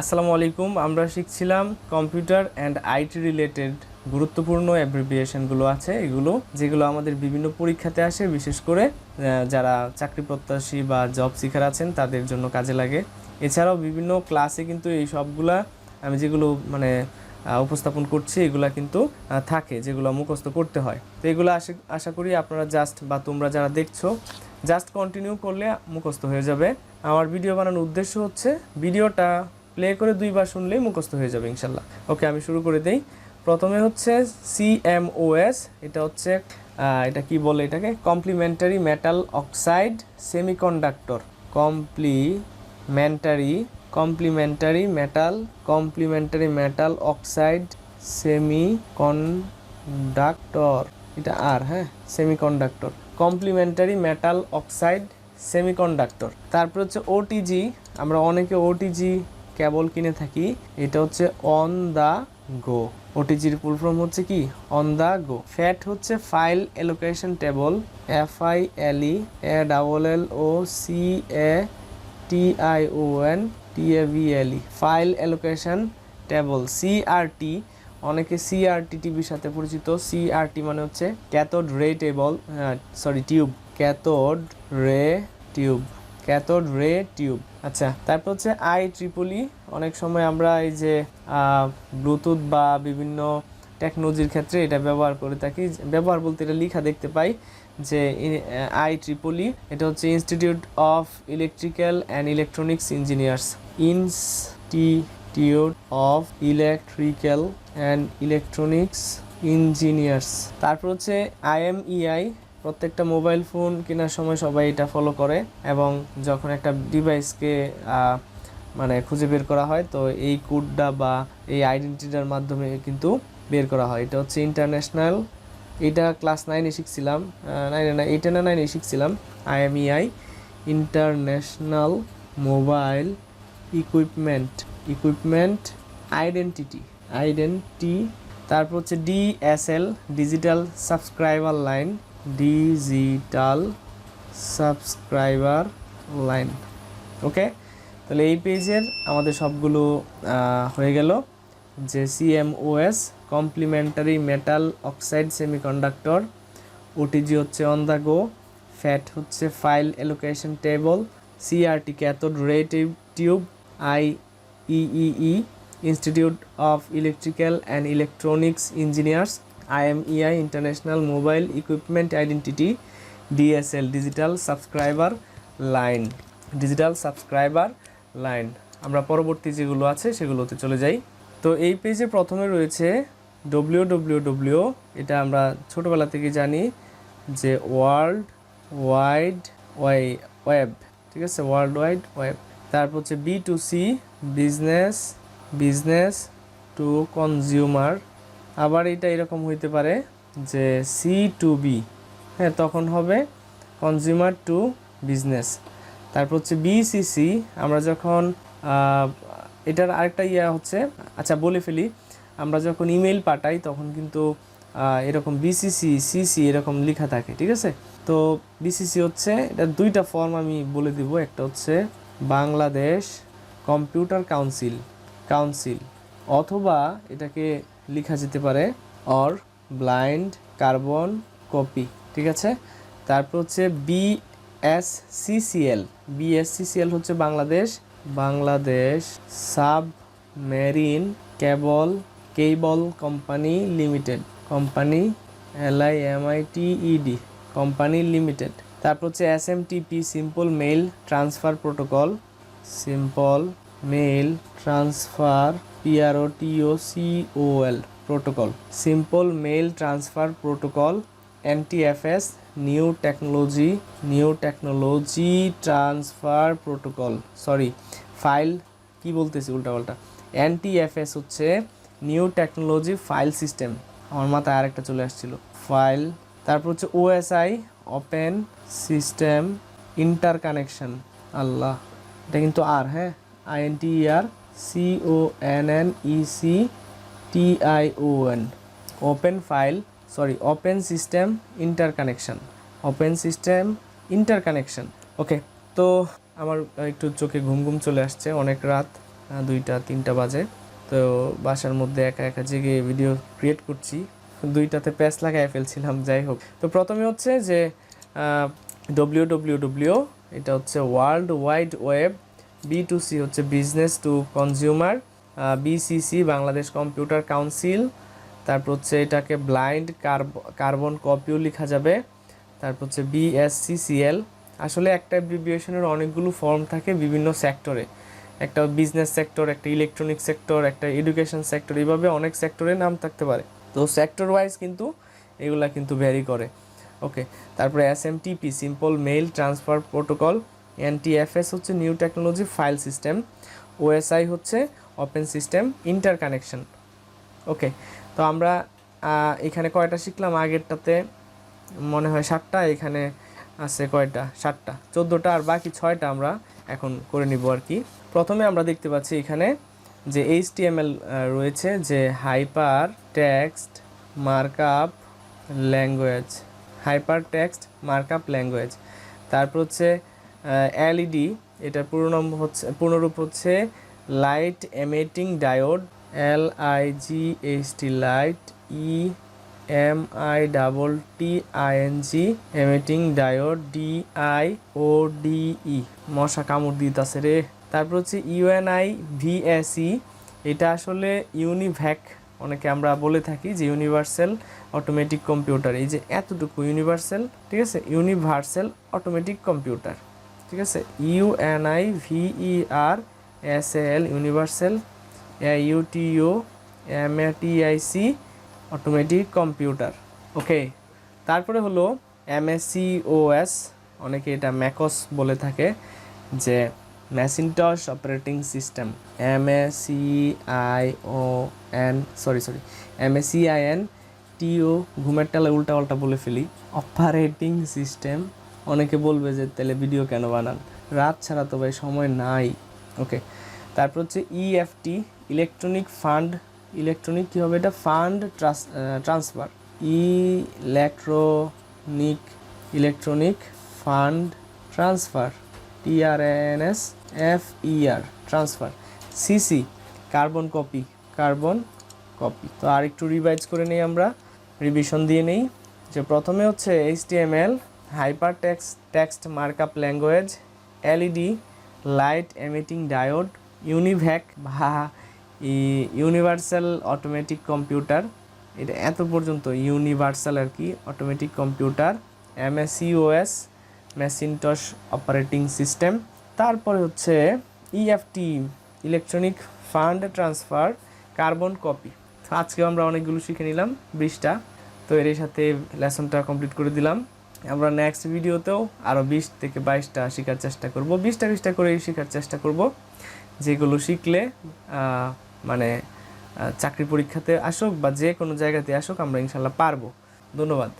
আসসালামু আলাইকুম। আমরা শিখছিলাম কম্পিউটার অ্যান্ড আইটি রিলেটেড গুরুত্বপূর্ণ অ্যাব্রিভিয়েশনগুলো আছে, এগুলো যেগুলো আমাদের বিভিন্ন পরীক্ষাতে আসে। বিশেষ করে যারা চাকরি প্রত্যাশী বা জব সিকার আছেন, তাদের জন্য কাজে লাগে। এছাড়াও বিভিন্ন ক্লাসে কিন্তু এই সবগুলা আমি যেগুলো মানে উপস্থাপন করছি, এগুলা কিন্তু থাকে, যেগুলো মুখস্থ করতে হয়। তো এগুলো আশা আশা করি আপনারা জাস্ট বা তোমরা যারা দেখছ জাস্ট কন্টিনিউ করলে মুখস্থ হয়ে যাবে। আমার ভিডিও বানানোর উদ্দেশ্য হচ্ছে ভিডিওটা প্লে করে দুইবার শুনলেই মুখস্থ হয়ে যাবে ইনশাল্লাহ। ওকে আমি শুরু করে দেই। প্রথমে হচ্ছে সিএমওএস এটা হচ্ছে এটা কি বলে এটাকে? Complementary metal oxide semiconductor complementary complementary metal complementary metal oxide semiconductor এটা আর হ্যাঁ? Semiconductor complementary metal oxide semiconductor তারপর হচ্ছে ওটিজি আমরা অনেকে ওটিজি কেবল কিনে থাকি, এটা হচ্ছে অন দা গো ওটিজির ফুল ফর্ম হচ্ছে কি? অন দা গো ফ্যাট হচ্ছে file allocation table F I L E A double L O C A T I O N T A B L E file allocation table CRT অনেকে CRT টিভির সাথে পরিচিত। CRT মানে হচ্ছে cathode ray table sorry tube cathode ray tube cathode ray tube আচ্ছা তারপর হচ্ছে I Tripoli অনেক সময় আমরা এই যে ব্লুটুথ বা বিভিন্ন টেকনোলজির ক্ষেত্রে এটা ব্যবহার করে থাকি। ব্যবহার বলতে এটা লেখা দেখতে পাই যে আই ট্রিপলি এটা হচ্ছে institute of electrical and electronics engineers institute of electrical and electronics engineers তারপর হচ্ছে আইএমইআই প্রত্যেকটা মোবাইল ফোন কেনার সময় সবাই এটা ফলো করে এবং যখন একটা ডিভাইসকে মানে খুঁজে বের করা হয়, তো এই কোডটা বা এই আইডেন্টিটার মাধ্যমে কিন্তু বের করা হয়। এটা হচ্ছে ইন্টারন্যাশনাল এটা ক্লাস নাইনে শিখছিলাম নাইনে না এইটে না নাইনে শিখছিলাম IMEI international mobile equipment equipment identity identity তারপর হচ্ছে DSL digital subscriber line digital subscriber line. Okay? তাহলে এই পেজের আমাদের সবগুলো হয়ে গেল। যে CMOS complementary metal oxide semiconductor OTG হচ্ছে অন দ্য গো ফ্যাট হচ্ছে file allocation table CRT cathode ray tube I E E institute of electrical and electronics engineers IMEI international mobile equipment identity DSL digital subscriber line digital subscriber line আমরা পরবর্তী যেগুলো আছে সেগুলোতে চলে যাই। তো এই পেজে প্রথমে রয়েছে ডব্লিউ ডব্লিউ ডব্লিউ এটা আমরা ছোটোবেলা থেকে জানি যে ওয়ার্ল্ড ওয়াইড ওয়াই ওয়েব ঠিক আছে? ওয়ার্ল্ড ওয়াইড ওয়েব তারপর হচ্ছে B to C business business to consumer আবার এটা এরকম হইতে পারে যে সি টু বি হ্যাঁ তখন হবে কনজিউমার টু বিজনেস তারপর হচ্ছে বিসিসি আমরা যখন এটার আরেকটা ইয়া হচ্ছে আচ্ছা বলে ফেলি, আমরা যখন ইমেল পাঠাই, তখন কিন্তু এরকম বিসিসি সিসি এরকম লেখা থাকে, ঠিক আছে? তো বিসিসি হচ্ছে, এটা দুইটা ফর্ম আমি বলে দিব। একটা হচ্ছে বাংলাদেশ কম্পিউটার কাউন্সিল কাউন্সিল, অথবা এটাকে লেখা যেতে পারে অর ব্লাইন্ড কার্বন কপি ঠিক আছে? তারপর হচ্ছে বি এস সিসিএল বিএসসিসিএল হচ্ছে Bangladesh Bangladesh submarine cable cable company limited, company L I M I T E D company limited. তারপর হচ্ছে S M TP simple mail transfer protocol simple mail transfer PRO TO COL protocol simple mail transfer protocol NTFS new technology new technology transfer protocol sorry file কি বলতেছি উল্টাপাল্টা NTFS হচ্ছে new technology file system আমার মাথায় আরেকটা চলে আসছিল। File তারপর হচ্ছে OSI open system interconnection আল্লাহ, এটা কিন্তু আর হ্যাঁ? INT R C O N N E C T I O N open file sorry open system interconnection open system interconnection okay তো আমার একটু চোখে ঘুম ঘুম চলে আসছে, অনেক রাত দুইটা, তিনটা বাজে। তো বাসার মধ্যে একা একা জেগে ভিডিও ক্রিয়েট করছি। দুইটাতে প্যাচ লাগাই ফেলছিলাম, যাই হোক। তো প্রথমে হচ্ছে যে ডব্লিউ ডব্লিউ ডব্লিউ এটা হচ্ছে world wide web B to C হচ্ছে business to consumer BCC Bangladesh computer council তারপর হচ্ছে এটাকে ব্লাইন্ড কার্বন কপিও লেখা যাবে, তারপর হচ্ছে বিএসসিসিএল আসলে একটা অ্যাব্রিভিয়েশনের অনেকগুলো ফর্ম থাকে বিভিন্ন সেক্টরে একটা বিজনেস সেক্টর একটা ইলেকট্রনিক সেক্টর একটা এডুকেশন সেক্টর এইভাবে অনেক সেক্টরের নাম থাকতে পারে। তো সেক্টর ওয়াইজ কিন্তু এগুলা কিন্তু ভ্যারি করে। ওকে তারপরে S M TP simple mail transfer protocol NTFS হচ্ছে new technology file system OSI হচ্ছে open system interconnection okay তো আমরা এখানে কয়টা শিখলাম? আগেরটাতে মনে হয় সাতটা, এখানে আছে কয়টা? সাতটা। চোদ্দোটা আর বাকি ছয়টা আমরা এখন করে নিব আর কি। প্রথমে আমরা দেখতে পাচ্ছি এখানে যে এইচ রয়েছে যে hyper text markup language hyper text markup language তারপর হচ্ছে এলইডি এটার পুরো নম্বর হচ্ছে, পূর্ণরূপ হচ্ছে light emitting diode L I G H T light E M I double T I N G emitting diode D I O D E মশা কামড় দিতেছে রে। তারপর হচ্ছে ইউএনআই ভিএসই এটা আসলে ইউনিভ্যাক অনেকে আমরা বলে থাকি যে ইউনিভার্সাল অটোমেটিক কম্পিউটার এই যে এতটুকু ইউনিভার্সাল ঠিক আছে? ইউনিভার্সাল অটোমেটিক কম্পিউটার ঠিক আছে? U N I V E R S L universal ইউটিইউ M A T I C, automatic computer. Okay? তারপরে হলো M S C O S, অনেকে এটা ম্যাকস বলে থাকে, যে Macintosh operating system M A C I O N sorry sorry M A C I N T O ঘুমের টালে উল্টা পাল্টা বলে ফেলি অপারেটিং সিস্টেম অনেকে বলবে যে, তাহলে ভিডিও কেন বানান? রাত ছাড়া তো ভাই সময় নাই। ওকে তারপর হচ্ছে ইএফটি ইলেকট্রনিক ফান্ড ইলেকট্রনিক কী হবে এটা? Fund transfer electronic electronic fund transfer TRNS F E R transfer CC carbon copy carbon copy তো আর একটু রিভাইজ করে নেই আমরা রিভিশন দিয়ে নেই। যে প্রথমে হচ্ছে HTML hyper text text markup language, LED, light emitting diode, UNIVAC বা ইউনিভার্সাল অটোমেটিক কম্পিউটার। এটা এত পর্যন্ত ইউনিভার্সাল আর কি, automatic computer MSEOS Macintosh operating system. তারপরে হচ্ছে EFT, electronic fund transfer, carbon copy. আজকেও আমরা অনেকগুলো শিখে নিলাম বিশটা তো এর সাথে লেসনটা কমপ্লিট করে দিলাম। আমরা নেক্সট ভিডিওতেও আরও বিশ থেকে বাইশটা শেখার চেষ্টা করব। বিশটা বিশটা করেই শেখার চেষ্টা করব, যেগুলো শিখলে মানে চাকরি পরীক্ষাতে আসুক বা যে কোনো জায়গাতে আসুক আমরা ইনশাল্লাহ পারব। ধন্যবাদ।